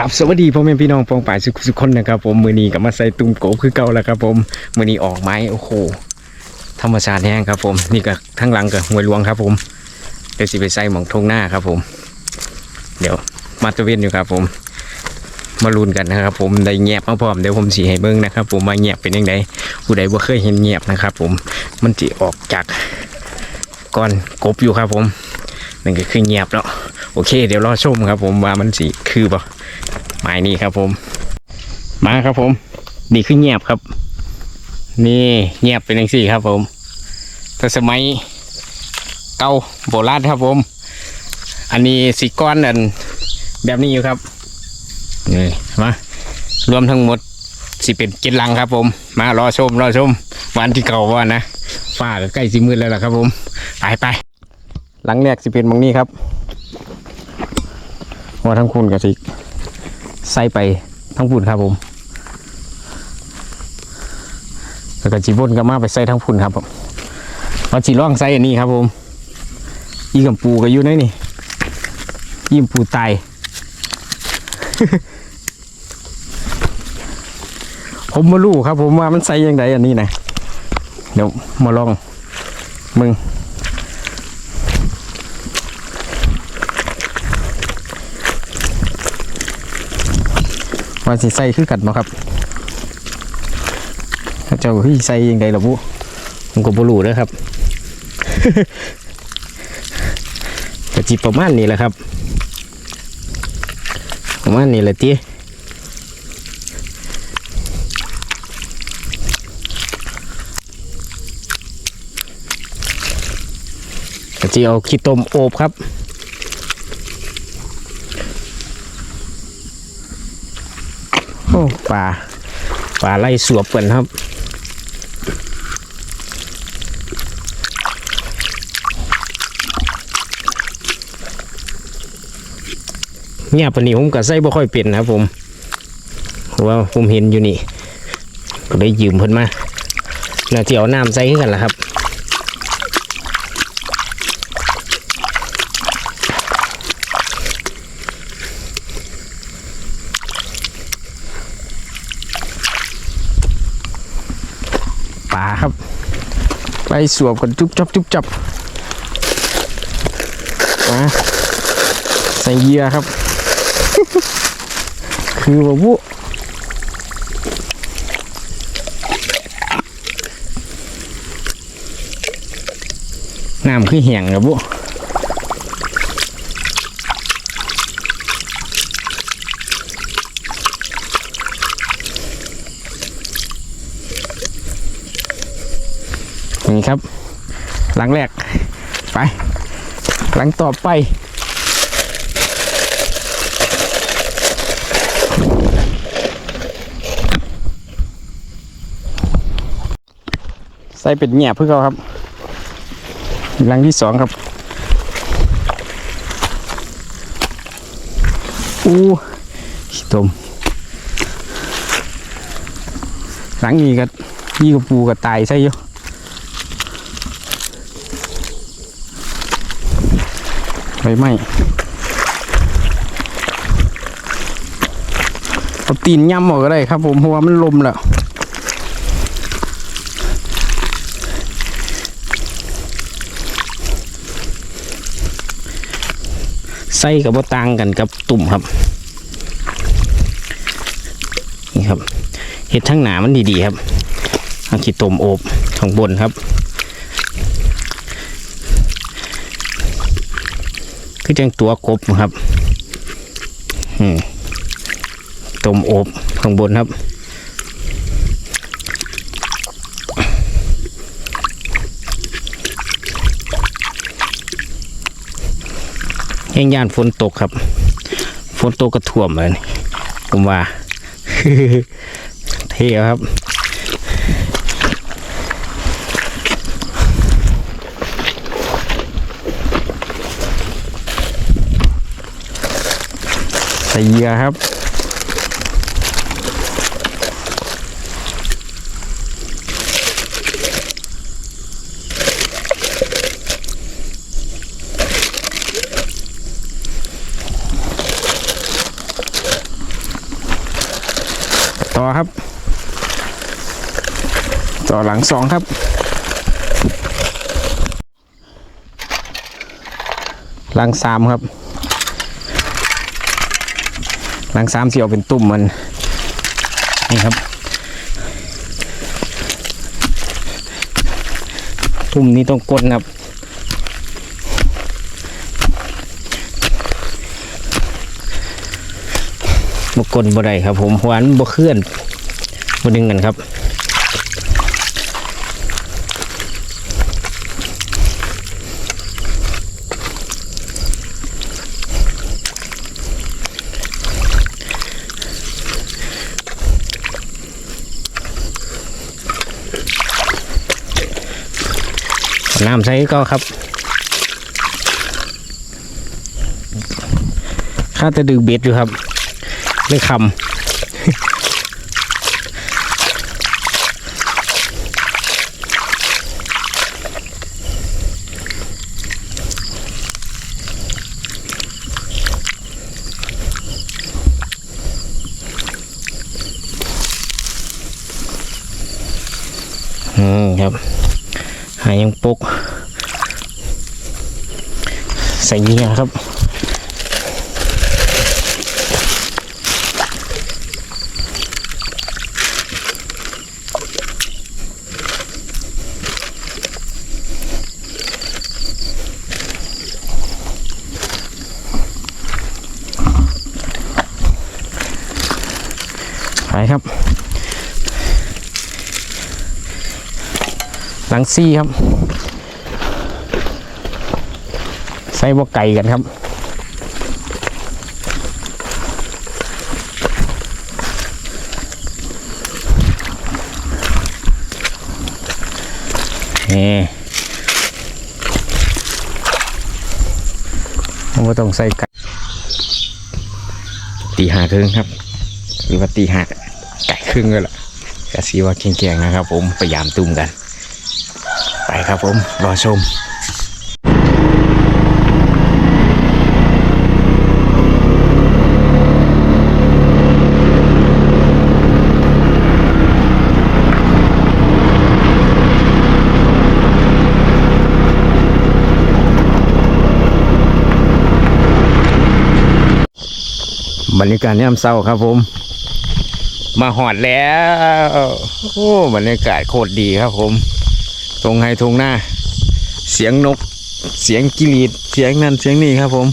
ครับสวัสดีพ่อแม่พี่น้องปองป่ายสุขสุขคนนะครับผมมือนี้กับมาใส่ตุ้มโกบคือเก่าแล้วครับผมมือนี้ออกไม้โอ้โหธรรมชาติแห้งครับ ผมนี่ก็ทั้งหลังกับหวยหลวงครับ ผมเดี๋ยวสิไปใส่หมองทงหน้าครับ ผม เดี๋ยวมาตะเวนอยู่ครับ ผมมาลุ้นกันนะครับ ผมได้เงียบมาพร้อมเดี๋ยวผมสีให้เบิ้งนะครับ ผมมาเงียบเป็นยังไงผู้ใดบ่เคยเห็นเงียบนะครับ ผมมันจะออกจากก้อนกบอยู่ครับ ผมนั่นก็คือเงียบแล้วโอเค เดี๋ยวรอชมครับ ผมว่ามันสีคือบ่ มายนี้ครับผม มาครับผม นี่คือเงียบครับ นี่เงียบเป็นอย่างสี่ครับผมแต่สมัยเก่าโบราณครับผม อันนี้สีก้อนอันแบบนี้อยู่ครับนี่มารวมทั้งหมดสิเป็นกินลังครับ ผม มารอชมรอชมวันที่เก่าว่านะฟ้าใกล้สิมืดแล้วล่ะครับ ผมไปไปหลังแรกสิเป็นหมองนี้ครับว่าทั้งคุณกับสิ ใส่ไปทั้งพุ่นครับผมแล้วก็จีบนก็มาไปใส่ทั้งพุ่นครับผมมาจีร่องใส่อันนี้ครับผมอีกับปูก็อยู่ในนี่ยิ่มปูตายผมมารู้ครับ ผมว่ามันใส่ยังไงอันนี้นะเดี๋ยวมาลองมึง ว่าสิใส่คือกันบ่ครับเจ้าเฮ้ยใส่ยังไงล่ะบุผมก็บ่รู้เด้อครับก็จิประมาณนี้แหละครับ ประมาณนี้แหละตีจะเอาขี้ต้มโอบครับ อ้ปลาปลาไล่สวบกันครับเนี่ยปนี้ผมก็ใส่บ่ค่อยเป็นนะครับผมเพราว่าผมเห็นอยู่นี่ก็ได้ยืมเพิ่นมาน่าจะเอาน้ำใส่ให้กันละครับ ปลาครับไล่ สวบกันจุ๊บจับจุ๊บจับมาใส่เหยื่อครับ คือว่าบุน้ำคือเหี่ยงครับบุ นี่ครับ หลังแรก ไป หลังต่อไปใส่เป็ดเงียบเพื่อเขาครับ หลังที่สองครับอู้ขี้ตมหลังนี้ก็ยี่กับปูกับตายใช่อยู่ ไฟไหม้เอาตีนย่ำออกก็ได้ครับผมเพราะว่ามันลมแล้วไส้กับบ่ต่างกันกับตุ่มครับ นี่ครับเห็ดทั้งหนามันดีๆครับเอาขี้ตมโอบข้างบนครับ คือจังตัวกบครับต้มโอบข้างบนครับแห้งย่านฝนตกครับ ฝนตกกระท่วมเลยผมว่าเท่ครับ ส่เหยื่อครับ ต่อครับ ต่อหลังสองครับ หลังสามครับ ห ลังสามที่เอาเป็นตุ่มมัน นี่ครับ ตุ่มนี้ต้องกดครับบกลบ่ได้ครับ ผมหวานบ่เคลื่อนบ่ดึงกันครับ น้ำใช้ก็ครับข้าจะดึงเบ็ดอยู่ครับไม่คำอืมครับ หายังปก ใส่เงี้ยครับไปครับ หลังซี่ครับ ใส่บวกไก่กันครับ นี่ผมก็ต้องใส่ไก่ตีหาครึ่งครับ หรือว่าตีหาไก่ครึ่งก็ละกะสีว่าเก่งๆนะครับ ผมพยายามตุ้มกัน ไปครับผมรอชมบรรยากาศยามเศร้าครับผม มาหอดแล้ว โอ้บรรยากาศโคตรดีครับผม ทงไฮทงหน้า เสียงนก เสียงกิริดเสียงนั่นเสียงนี่ครับผม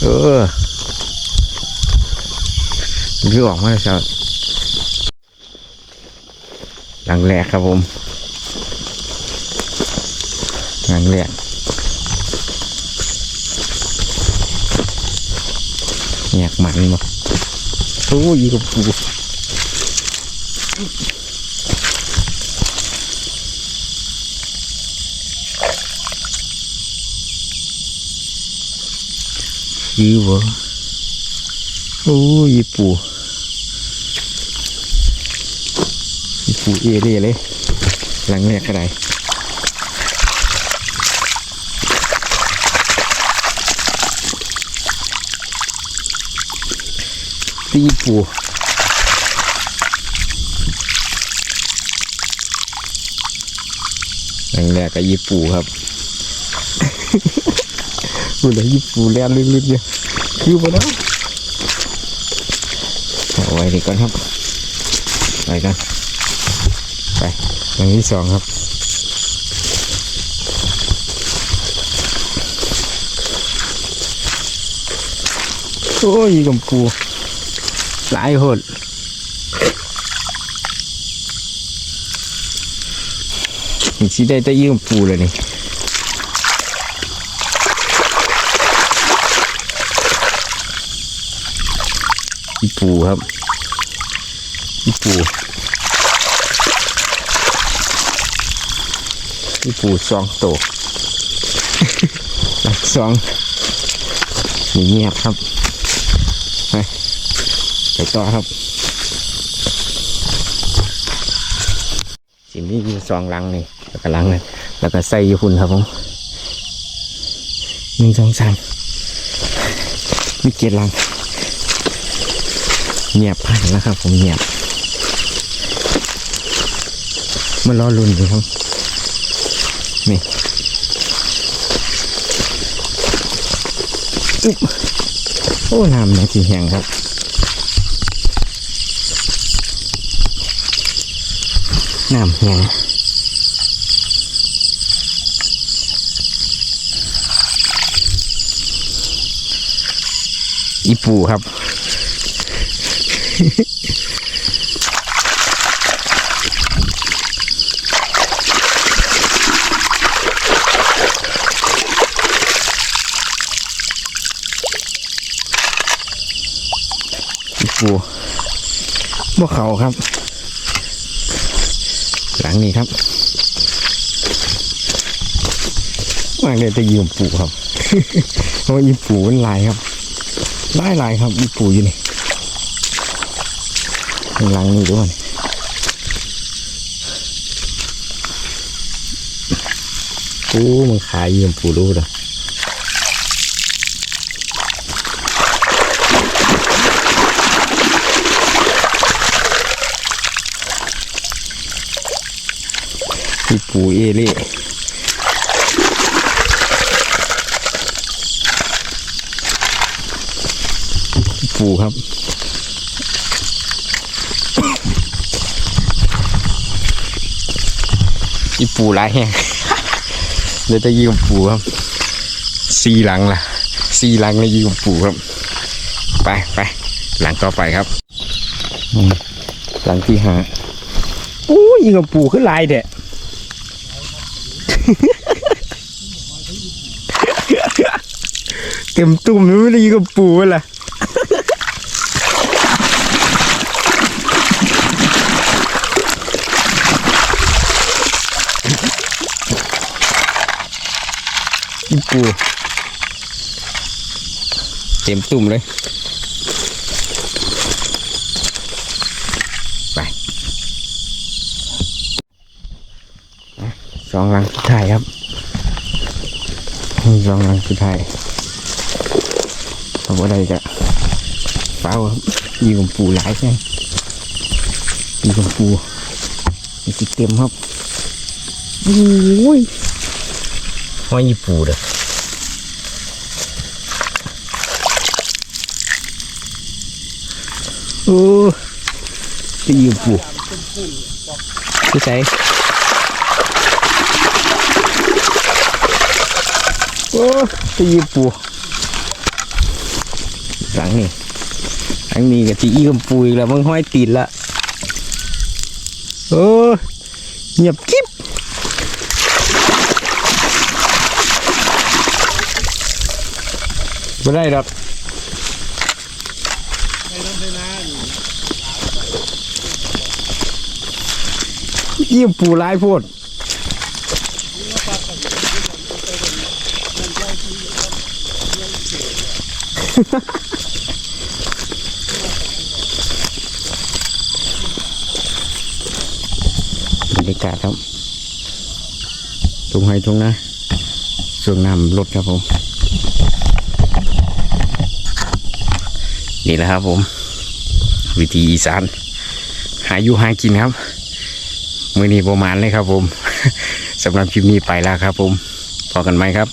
เออคือออกมาแล้วครับหลังแรกครับผมหลังแรกแยกมันบ่โอ้ยกับปู คือบ่โอ้ยปูอีปูเอเร่เลย หลังแรกก็ไดตีปูหลังแรกก็ยีปูครับ พูดเลยยีปูแล่นลึกๆเนี่ยคือบ่ได้เอาไว้ดีก่อนครับไปกันไปหลังที่สองครับโอ้ยกับปูหลายคนนี่สิได้แต่ยืมปูเลยนี่ อีปูครับ อีปูอีปูสองโตวหลักสองนี่เงียบครับ ไปไปต่อครับ สิ่งที่อยู่สองหลังนี่แล้วก็หลังนี่แล้วก็ใส่อยู่พุ่นครับผมหนึ่งสองสามมีเกียรหลัง เงียบผ่านแล้วครับ ผมเงียบมันรอรุนอยู่ครับ นี่โอ้น้ำนะสีแหงครับน้ำแหงอีปูครับ ปูบ่เขาครับ หลังนี้ครับวางเลยจะยืมปูครับเพราะว่าอีปูมันลายครับลายลายครับอีปูอยู่นี่ ข้างหลังนี้ด้วยกูมันขายยืมปูรู้เหรออีปูเอเล่ปูครับ อีปูหลายแห้งเดี๋ยวจะยิงปูครับซีหลังล่ะซีหลังเลยยิงปูครับ ไปไปหลังต่อไปครับหลังที่ห้าโอ้ยยิงกับปูขึ้นลายเด็ดเต็มตุ่มไม่ได้ยิงกับปูเลย ปูเต็มตุ่มเลย ไปสองหลังสุดท้ายครับสองหลังสุดท้ายเอาอะไรจะเปล่าครับยีกับปูหลายใช่ยีกับปูมีสิเต็มครับโอ้ย ห้อยปูเด้อโอ้จะยืมปูผู้ใส่โอ้จะยืมปูหลังนี่หลังนี้ก็จะยืมปูอีกแล้วมึงห้อยตีนละโอ้เงียบกิ๊บ ไม่ได้หรอกยี่ปูร้ายโพดบรรยากาศครับตรงไห้ตรงนะส่วนน้ำลดครับผม นี่แหละครับผม วิธีอีสาน หาอยู่หากินครับ มือนี้ประมาณเลยครับผมสำหรับคลิปนี้ไปแล้วครับผมพอกันไหมครับ